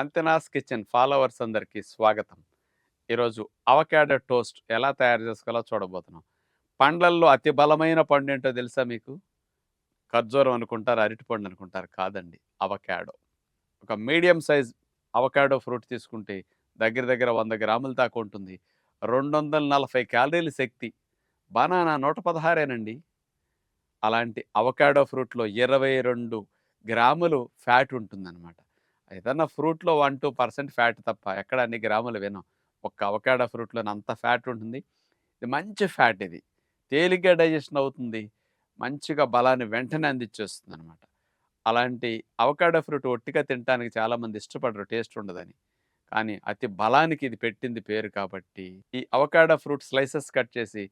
అంతెనాస్ kitchen followers అందరికీ స్వాగతం. ఈరోజు అవకాడో టోస్ట్ ఎలా తయారు చేసుకోవాలో చూడబోతున్నాం. పండ్లల్లో అతి బలమైన పండు ఏంటో తెలుసా మీకు? ఖర్జూరం అనుకుంటారు అరటిపండు అనుకుంటారు కాదండి అవకాడో. ఒక మీడియం సైజ్ అవకాడో ఫ్రూట్ తీసుకుంటే దగ్గర దగ్గర వంద గ్రాముల దాకా ఉంటుంది. రెండు వందల నలభై క్యాలరీల శక్తి. బనానా నూట పదహారేనండి. అలాంటి అవకాడో ఫ్రూట్లో ఇరవై రెండు గ్రాములు ఫ్యాట్ ఉంటుందన్నమాట. ఏదన్నా ఫ్రూట్లో వన్ టూ పర్సెంట్ ఫ్యాట్ తప్ప ఎక్కడ అన్ని గ్రాములు వినం. ఒక్క అవకాడో ఫ్రూట్లో అంత ఫ్యాట్ ఉంటుంది. ఇది మంచి ఫ్యాట్ ఇది. తేలిగ్గా డైజెషన్ అవుతుంది. మంచిగా బలాన్ని వెంటనే అందించేస్తుంది అనమాట అలాంటి అవకాడో ఫ్రూట్ ఒట్టిగా తినడానికి చాలామంది ఇష్టపడరు టేస్ట్ ఉండదని. కానీ అతి బలానికి ఇది పెట్టింది పేరు కాబట్టి ఈ అవకాడో ఫ్రూట్ స్లైసెస్ కట్ చేసి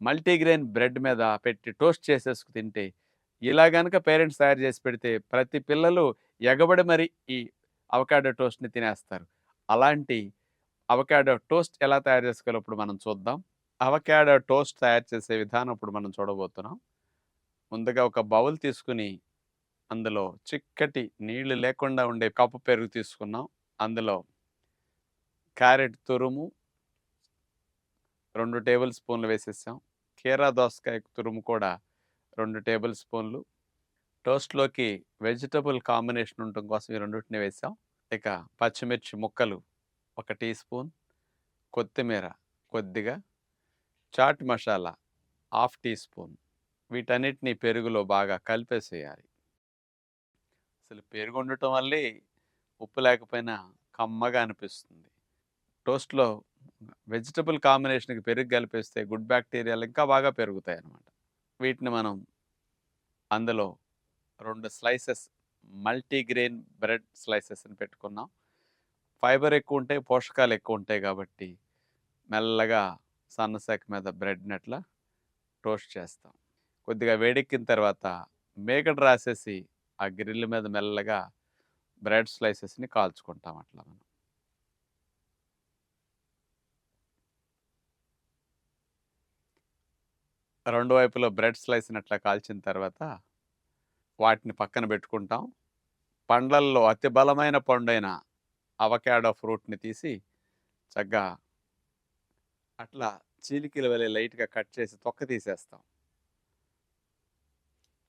మల్టీగ్రెయిన్ బ్రెడ్ మీద పెట్టి టోస్ట్ చేసేసుకు తింటే ఇలా గనక పేరెంట్స్ తయారు చేసి పెడితే ప్రతి పిల్లలు ఎగబడి మరి ఈ అవకాడో టోస్ట్ని తినేస్తారు. అలాంటి అవకాడో టోస్ట్ ఎలా తయారు చేసుకోవాలో ఇప్పుడు మనం చూద్దాం. అవకాడో టోస్ట్ తయారు చేసే విధానం ఇప్పుడు మనం చూడబోతున్నాం. ముందుగా ఒక బౌల్ తీసుకుని అందులో చిక్కటి నీళ్ళు లేకుండా ఉండే కప్పు పెరుగు తీసుకున్నాం. అందులో క్యారెట్ తురుము రెండు టేబుల్ స్పూన్లు వేసేసాం. కీరా దోసకాయ తురుము కూడా రెండు టేబుల్ స్పూన్లు. టోస్ట్లోకి వెజిటబుల్ కాంబినేషన్ ఉండటం కోసం ఈ రెండింటిని వేసాం. ఇక పచ్చిమిర్చి ముక్కలు ఒక టీ స్పూన్ కొత్తిమీర కొద్దిగా chaat masala half teaspoon. వీటన్నిటిని పెరుగులో బాగా కలిపేసేయాలి. అసలు పెరుగు ఉండటం వల్లే ఉప్పు లేకపోయినా కమ్మగా అనిపిస్తుంది. టోస్ట్లో వెజిటబుల్ కాంబినేషన్కి పెరుగు కలిపేస్తే గుడ్ బ్యాక్టీరియాలు ఇంకా బాగా పెరుగుతాయి అన్నమాట వీటిని మనం అందులో రెండు స్లైసెస్ మల్టీగ్రెయిన్ బ్రెడ్ స్లైసెస్ని పెట్టుకున్నాం. ఫైబర్ ఎక్కువ ఉంటాయి పోషకాలు ఎక్కువ ఉంటాయి కాబట్టి మెల్లగా సన్నసేక మీద బ్రెడ్ని అట్లా టోస్ట్ చేస్తాం. కొద్దిగా వేడెక్కిన తర్వాత మేకడ రాసేసి ఆ గ్రిల్ మీద మెల్లగా బ్రెడ్ స్లైసెస్ని కాల్చుకుంటాం అట్లా మనం. రెండు వైపులో బ్రెడ్ స్లైస్ని అట్లా కాల్చిన తర్వాత వాటిని పక్కన పెట్టుకుంటాం. పండ్లల్లో అతి బలమైన పండైన అవకాడో ఫ్రూట్ని తీసి చక్కగా అట్లా చీలికల వలె లైట్గా కట్ చేసి తొక్క తీసేస్తాం.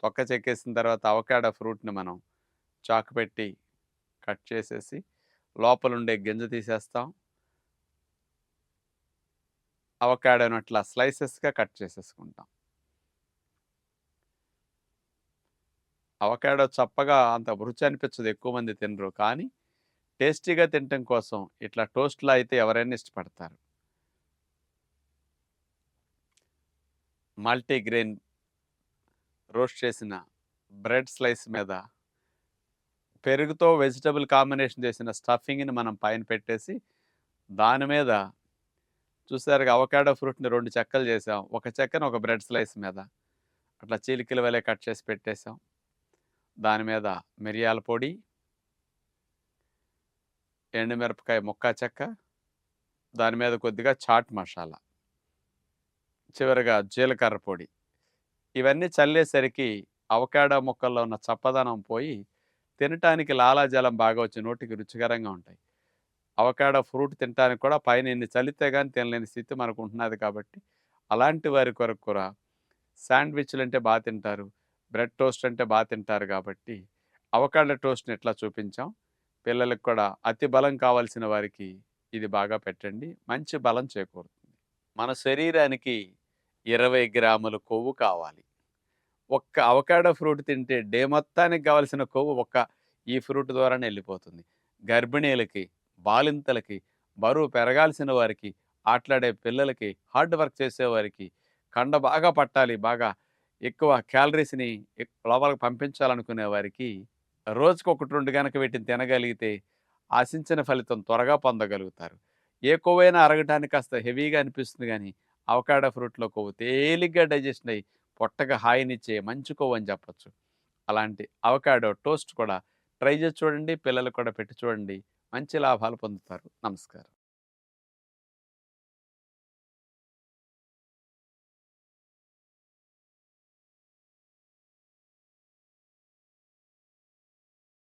తొక్క చెక్కేసిన తర్వాత అవకాడో ఫ్రూట్ని మనం చాకు పెట్టి కట్ చేసేసి లోపల ఉండే గింజ తీసేస్తాం. అవకాడోను అట్లా స్లైసెస్గా కట్ చేసేసుకుంటాం. అవకాడో చప్పగా అంత రుచి అనిపించదు ఎక్కువ మంది తినరు. కానీ టేస్టీగా తినటం కోసం ఇట్లా టోస్ట్లో అయితే ఎవరైనా ఇష్టపడతారు. మల్టీగ్రెయిన్ రోస్ట్ చేసిన బ్రెడ్ స్లైస్ మీద పెరుగుతో వెజిటబుల్ కాంబినేషన్ చేసిన స్టఫింగ్ని మనం పైన పెట్టేసి దాని మీద చూసారు అవకాడో ఫ్రూట్ని రెండు చెక్కలు చేసాం. ఒక చెక్కను ఒక బ్రెడ్ స్లైస్ మీద. అట్లా చీలికల వలె కట్ చేసి పెట్టేసాం. దాని మీద మిరియాల పొడి ఎండుమిరపకాయ ముక్క చెక్క దాని మీద కొద్దిగా చాట్ మసాలా చివరిగా జీలకర్ర పొడి. ఇవన్నీ చల్లేసరికి అవకాడో ముక్కల్లో ఉన్న చప్పదనం పోయి తినటానికి లాలాజలం బాగా వచ్చి నోటికి రుచికరంగా ఉంటాయి. అవకాడో ఫ్రూట్ తినడానికి కూడా పైన ఇన్ని చలితే కానీ తినలేని స్థితి మనకు ఉంటున్నది కాబట్టి అలాంటి వారి కొరకు కూడా శాండ్విచ్లు అంటే బాగా తింటారు. బ్రెడ్ టోస్ట్ అంటే బాగా తింటారు కాబట్టి అవకాడో టోస్ట్ని ఎట్లా చూపించాం? పిల్లలకు కూడా అతి బలం కావాల్సిన వారికి ఇది బాగా పెట్టండి. మంచి బలం చేకూరుతుంది. మన శరీరానికి ఇరవై గ్రాముల కొవ్వు కావాలి. ఒక్క అవకాడో ఫ్రూట్ తింటే డే మొత్తానికి కావాల్సిన కొవ్వు ఒక్క ఈ ఫ్రూట్ ద్వారానే వెళ్ళిపోతుంది. గర్భిణీలకి బాలింతలకి బరువు పెరగాల్సిన వారికి ఆటలాడే పిల్లలకి హార్డ్ వర్క్ చేసేవారికి కండ బాగా పట్టాలి బాగా ఎక్కువ క్యాలరీస్ని లోపలికి పంపించాలనుకునే వారికి రోజుకు ఒకటి రెండు కనుక వీటిని తినగలిగితే ఆశించిన ఫలితం త్వరగా పొందగలుగుతారు. ఏ కొవ్వైనా అరగటానికి కాస్త హెవీగా అనిపిస్తుంది కానీ అవకాడో ఫ్రూట్లో కొవ్వు తేలిగ్గా డైజెషన్ అయ్యి పొట్టగా హాయినిచ్చే మంచి కొవ్వు అని చెప్పచ్చు. అలాంటి అవకాడో టోస్ట్ కూడా ట్రై చేసి చూడండి పిల్లలు కూడా పెట్టి చూడండి. మంచి లాభాలు పొందుతారు. నమస్కారం.